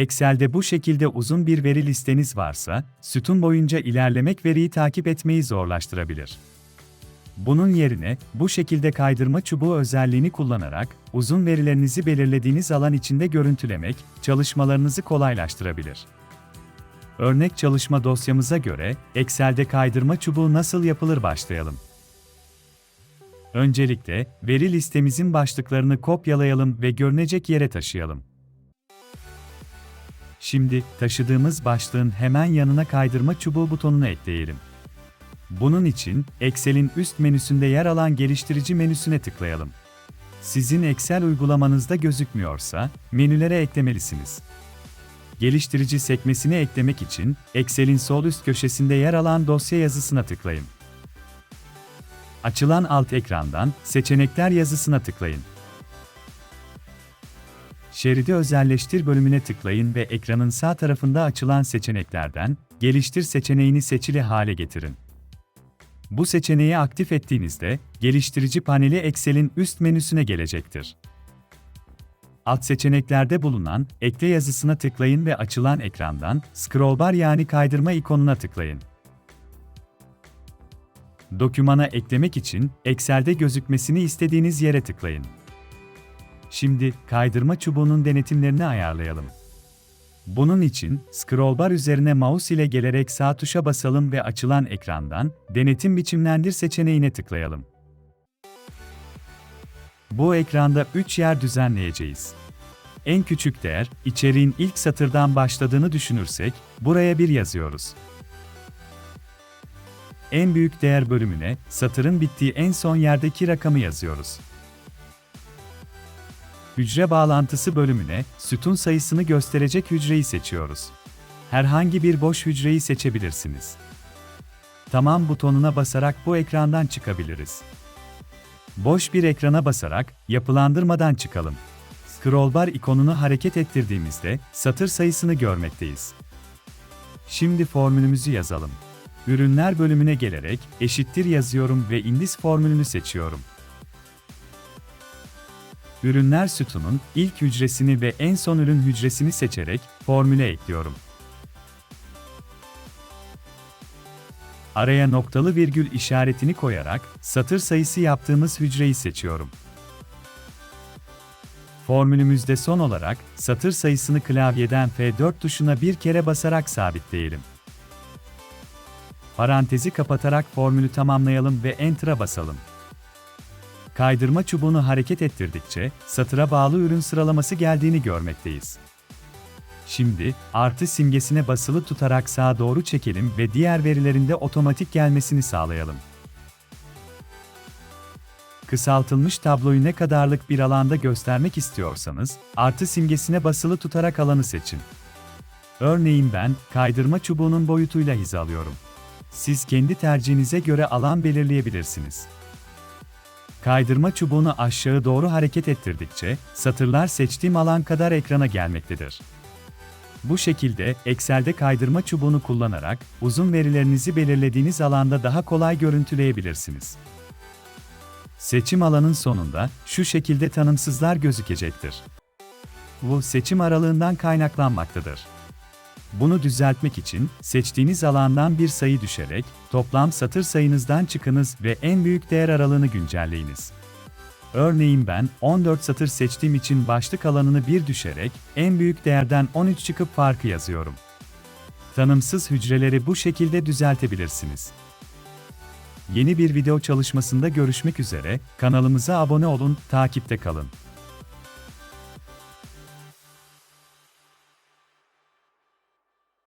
Excel'de bu şekilde uzun bir veri listeniz varsa, sütun boyunca ilerlemek veriyi takip etmeyi zorlaştırabilir. Bunun yerine, bu şekilde kaydırma çubuğu özelliğini kullanarak, uzun verilerinizi belirlediğiniz alan içinde görüntülemek, çalışmalarınızı kolaylaştırabilir. Örnek çalışma dosyamıza göre, Excel'de kaydırma çubuğu nasıl yapılır başlayalım. Öncelikle, veri listemizin başlıklarını kopyalayalım ve görünecek yere taşıyalım. Şimdi, taşıdığımız başlığın hemen yanına kaydırma çubuğu butonunu ekleyelim. Bunun için, Excel'in üst menüsünde yer alan geliştirici menüsüne tıklayalım. Sizin Excel uygulamanızda gözükmüyorsa, menülere eklemelisiniz. Geliştirici sekmesini eklemek için, Excel'in sol üst köşesinde yer alan dosya yazısına tıklayın. Açılan alt ekrandan Seçenekler yazısına tıklayın. Şeridi özelleştir bölümüne tıklayın ve ekranın sağ tarafında açılan seçeneklerden Geliştir seçeneğini seçili hale getirin. Bu seçeneği aktif ettiğinizde, geliştirici paneli Excel'in üst menüsüne gelecektir. Alt seçeneklerde bulunan Ekle yazısına tıklayın ve açılan ekrandan Scrollbar yani kaydırma ikonuna tıklayın. Dokümana eklemek için Excel'de gözükmesini istediğiniz yere tıklayın. Şimdi kaydırma çubuğunun denetimlerini ayarlayalım. Bunun için scrollbar üzerine mouse ile gelerek sağ tuşa basalım ve açılan ekrandan Denetim biçimlendir seçeneğine tıklayalım. Bu ekranda 3 yer düzenleyeceğiz. En küçük değer, içeriğin ilk satırdan başladığını düşünürsek, buraya 1 yazıyoruz. En büyük değer bölümüne, satırın bittiği en son yerdeki rakamı yazıyoruz. Hücre bağlantısı bölümüne, sütun sayısını gösterecek hücreyi seçiyoruz. Herhangi bir boş hücreyi seçebilirsiniz. Tamam butonuna basarak bu ekrandan çıkabiliriz. Boş bir ekrana basarak, yapılandırmadan çıkalım. Scrollbar ikonunu hareket ettirdiğimizde, satır sayısını görmekteyiz. Şimdi formülümüzü yazalım. Ürünler bölümüne gelerek, eşittir yazıyorum ve indis formülünü seçiyorum. Ürünler sütunun ilk hücresini ve en son ürün hücresini seçerek formüle ekliyorum. Araya noktalı virgül işaretini koyarak satır sayısı yaptığımız hücreyi seçiyorum. Formülümüzde son olarak satır sayısını klavyeden F4 tuşuna bir kere basarak sabitleyelim. Parantezi kapatarak formülü tamamlayalım ve Enter'a basalım. Kaydırma çubuğunu hareket ettirdikçe satıra bağlı ürün sıralaması geldiğini görmekteyiz. Şimdi artı simgesine basılı tutarak sağa doğru çekelim ve diğer verilerin de otomatik gelmesini sağlayalım. Kısaltılmış tabloyu ne kadarlık bir alanda göstermek istiyorsanız, artı simgesine basılı tutarak alanı seçin. Örneğin ben, kaydırma çubuğunun boyutuyla hizalıyorum. Siz kendi tercihinize göre alan belirleyebilirsiniz. Kaydırma çubuğunu aşağı doğru hareket ettirdikçe, satırlar seçtiğim alan kadar ekrana gelmektedir. Bu şekilde, Excel'de kaydırma çubuğunu kullanarak, uzun verilerinizi belirlediğiniz alanda daha kolay görüntüleyebilirsiniz. Seçim alanın sonunda, şu şekilde tanımsızlar gözükecektir. Bu, seçim aralığından kaynaklanmaktadır. Bunu düzeltmek için, seçtiğiniz alandan bir sayı düşerek, toplam satır sayınızdan çıkınız ve en büyük değer aralığını güncelleyiniz. Örneğin ben 14 satır seçtiğim için başlık alanını 1 düşerek, en büyük değerden 13 çıkıp farkı yazıyorum. Tanımsız hücreleri bu şekilde düzeltebilirsiniz. Yeni bir video çalışmasında görüşmek üzere, kanalımıza abone olun, takipte kalın.